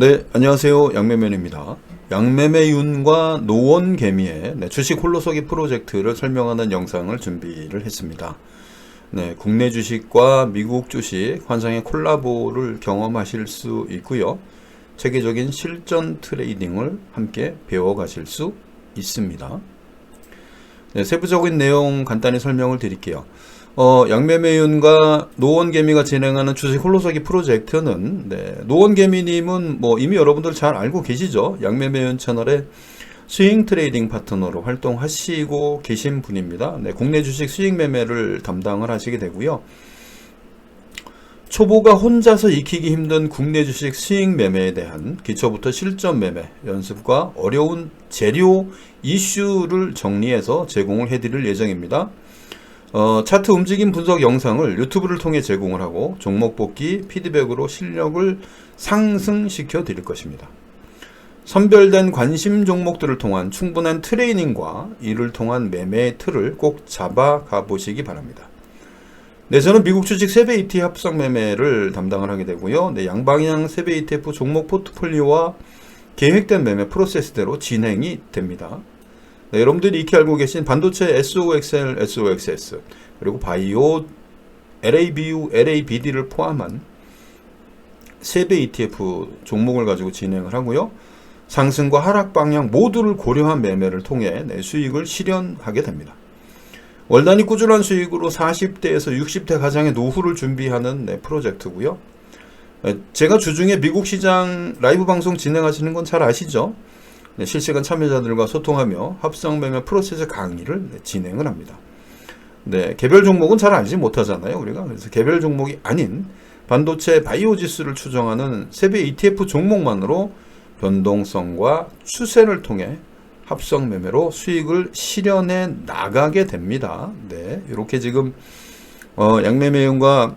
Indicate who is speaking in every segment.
Speaker 1: 네, 안녕하세요. 양매면입니다. 양매매윤과 노원개미의 네, 주식 홀로서기 프로젝트를 설명하는 영상을 준비를 했습니다. 네, 국내 주식과 미국 주식 환상의 콜라보를 경험하실 수 있고요. 체계적인 실전 트레이딩을 함께 배워가실 수 있습니다. 네, 세부적인 내용 간단히 설명을 드릴게요. 어, 양매매윤과 노원개미가 진행하는 주식 홀로서기 프로젝트는 네, 노원개미님은 뭐 이미 여러분들 잘 알고 계시죠? 양매매윤 채널의 스윙 트레이딩 파트너로 활동하시고 계신 분입니다. 네, 국내 주식 수익 매매를 담당을 하시게 되고요. 초보가 혼자서 익히기 힘든 국내 주식 수익 매매에 대한 기초부터 실전 매매 연습과 어려운 재료 이슈를 정리해서 제공을 해드릴 예정입니다. 어, 차트 움직임 분석 영상을 유튜브를 통해 제공을 하고 종목 뽑기 피드백으로 실력을 상승시켜 드릴 것입니다. 선별된 관심 종목들을 통한 충분한 트레이닝과 이를 통한 매매의 틀을 꼭 잡아가 보시기 바랍니다. 네, 저는 미국 주식 세배 ETF 합성 매매를 담당을 하게 되고요. 네, 양방향 세배 ETF 종목 포트폴리오와 계획된 매매 프로세스대로 진행이 됩니다. 네, 여러분들이 익히 알고 계신 반도체 SOXL, SOXS 그리고 바이오, LABU, LABD를 포함한 세배 ETF 종목을 가지고 진행을 하고요. 상승과 하락 방향 모두를 고려한 매매를 통해 내 수익을 실현하게 됩니다. 월 단위 꾸준한 수익으로 40대에서 60대 가장의 노후를 준비하는 네, 프로젝트고요. 제가 주중에 미국 시장 라이브 방송 진행하시는 건 잘 아시죠? 네, 실시간 참여자들과 소통하며 합성 매매 프로세스 강의를 네, 진행을 합니다. 네, 개별 종목은 잘 알지 못하잖아요, 우리가. 그래서 개별 종목이 아닌 반도체 바이오 지수를 추정하는 세배 ETF 종목만으로 변동성과 추세를 통해 합성 매매로 수익을 실현해 나가게 됩니다. 네, 이렇게 지금 어, 양매매윤과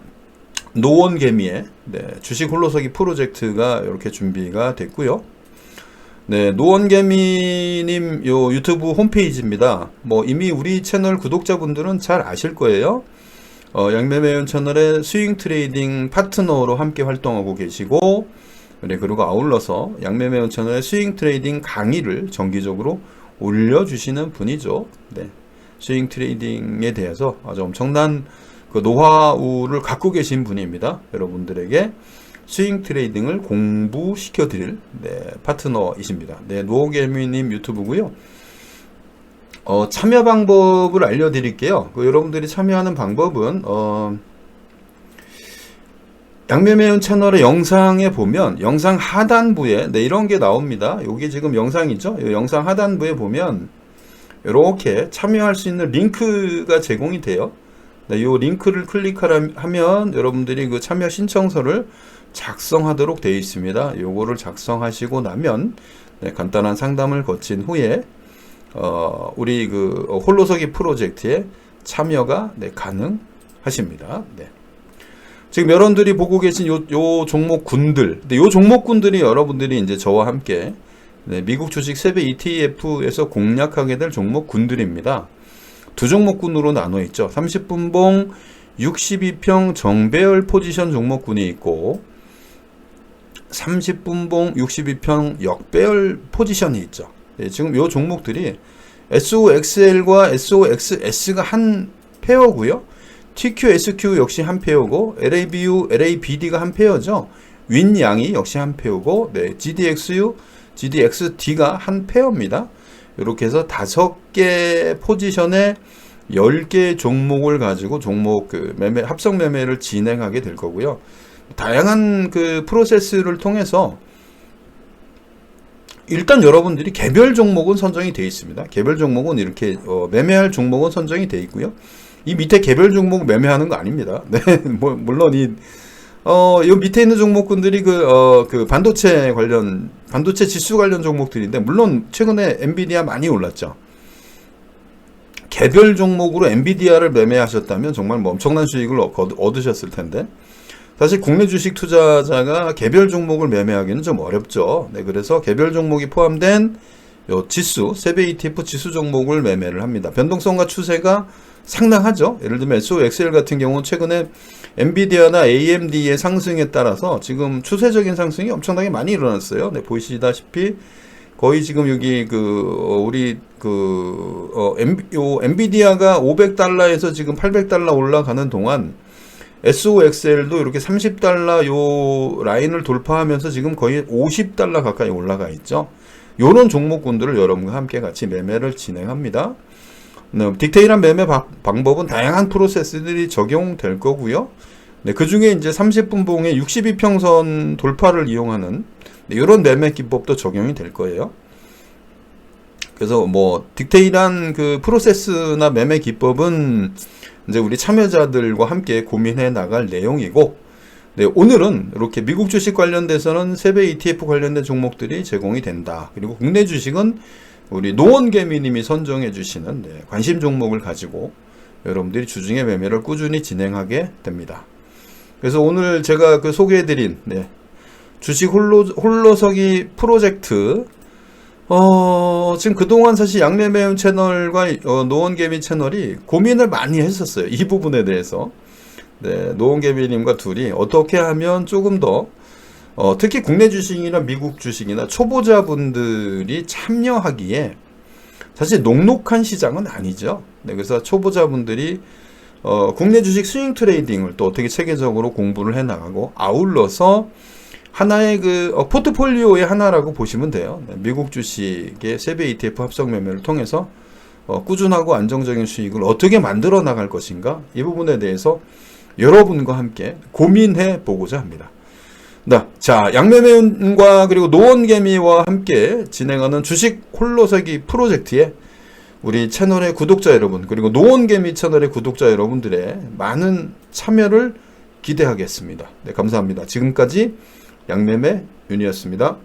Speaker 1: 노원개미의 네, 주식 홀로서기 프로젝트가 이렇게 준비가 됐고요. 네, 노원개미님 요 유튜브 홈페이지입니다. 뭐 이미 우리 채널 구독자분들은 잘 아실 거예요. 어, 양매매윤 채널의 스윙 트레이딩 파트너로 함께 활동하고 계시고 네, 그리고 아울러서 양매매원 채널의 스윙 트레이딩 강의를 정기적으로 올려주시는 분이죠. 네. 스윙 트레이딩에 대해서 아주 엄청난 그 노하우를 갖고 계신 분입니다. 여러분들에게 스윙 트레이딩을 공부시켜 드릴 네, 파트너이십니다. 네, 노호개미님 유튜브고요. 어, 참여 방법을 알려드릴게요. 그 여러분들이 참여하는 방법은 어, 양매매운 채널의 영상에 보면 영상 하단부에 네, 이런 게 나옵니다. 여기 지금 영상이죠. 이 영상 하단부에 보면 이렇게 참여할 수 있는 링크가 제공이 돼요. 네, 이 링크를 클릭하면 여러분들이 그 참여 신청서를 작성하도록 되어 있습니다. 요거를 작성하시고 나면 네, 간단한 상담을 거친 후에 어, 우리 그 홀로서기 프로젝트에 참여가 네, 가능하십니다. 네. 지금 여러분들이 보고 계신 요, 요 종목군들, 근데 요 종목군들이 여러분들이 이제 저와 함께 네, 미국 주식 세배 ETF에서 공략하게 될 종목군들입니다. 두 종목군으로 나눠 있죠. 30분봉 62평 정배열 포지션 종목군이 있고 30분봉 62평 역배열 포지션이 있죠. 네, 지금 요 종목들이 SOXL과 SOXS가 한 페어고요. TQSQ 역시 한 페어고 LABU, LABD가 한 페어죠. 윈양이 역시 한 페어고 네, GDXU, GDXD가 한 페어입니다. 이렇게 해서 다섯 개 포지션에 10개 종목을 가지고 종목 그 매매 합성 매매를 진행하게 될 거고요. 다양한 그 프로세스를 통해서 일단 여러분들이 개별 종목은 선정이 되어 있습니다. 개별 종목은 이렇게 어, 매매할 종목은 선정이 되어 있고요. 이 밑에 개별 종목 매매하는 거 아닙니다. 네, 뭐, 물론 이, 어, 요 밑에 있는 종목군들이 그, 어, 그 반도체 관련, 반도체 지수 관련 종목들인데, 물론 최근에 엔비디아 많이 올랐죠. 개별 종목으로 엔비디아를 매매하셨다면 정말 뭐 엄청난 수익을 얻으셨을 텐데, 사실 국내 주식 투자자가 개별 종목을 매매하기는 좀 어렵죠. 네, 그래서 개별 종목이 포함된 요 지수 세배 ETF 지수 종목을 매매를 합니다. 변동성과 추세가 상당하죠. 예를 들면 SOXL 같은 경우는 최근에 엔비디아나 AMD의 상승에 따라서 지금 추세적인 상승이 엄청나게 많이 일어났어요. 네, 보시다시피 거의 지금 여기 그 어, 우리 그 어, 엔비디아가 500달러에서 지금 800달러 올라가는 동안 SOXL도 이렇게 30달러 요 라인을 돌파하면서 지금 거의 50달러 가까이 올라가 있죠. 요런 종목군들을 여러분과 함께 같이 매매를 진행합니다. 네, 디테일한 매매 바- 방법은 다양한 프로세스들이 적용될 거고요. 네, 그 중에 이제 30분 봉의 62평선 돌파를 이용하는 네, 이런 매매 기법도 적용이 될 거예요. 그래서 뭐 디테일한 그 프로세스나 매매 기법은 이제 우리 참여자들과 함께 고민해 나갈 내용이고 네, 오늘은 이렇게 미국 주식 관련돼서는 세배 ETF 관련된 종목들이 제공이 된다. 그리고 국내 주식은 우리 노원개미님이 선정해 주시는 네, 관심 종목을 가지고 여러분들이 주중에 매매를 꾸준히 진행하게 됩니다. 그래서 오늘 제가 그 소개해드린 네, 주식 홀로, 홀로서기 프로젝트 어, 지금 그동안 사실 양매매운 채널과 어, 노원개미 채널이 고민을 많이 했었어요. 이 부분에 대해서. 네, 노원개미님과 둘이 어떻게 하면 조금 더, 어, 특히 국내 주식이나 미국 주식이나 초보자분들이 참여하기에 사실 녹록한 시장은 아니죠. 네, 그래서 초보자분들이 어, 국내 주식 스윙 트레이딩을 또 어떻게 체계적으로 공부를 해 나가고 아울러서 하나의 그 어, 포트폴리오의 하나라고 보시면 돼요. 네, 미국 주식의 세배 ETF 합성 매매를 통해서 어, 꾸준하고 안정적인 수익을 어떻게 만들어 나갈 것인가 이 부분에 대해서 여러분과 함께 고민해 보고자 합니다. 네, 자 양매매운과 그리고 노원개미와 함께 진행하는 주식 홀로서기 프로젝트에 우리 채널의 구독자 여러분 그리고 노원개미 채널의 구독자 여러분들의 많은 참여를 기대하겠습니다. 네, 감사합니다. 지금까지 양매매 윤이었습니다.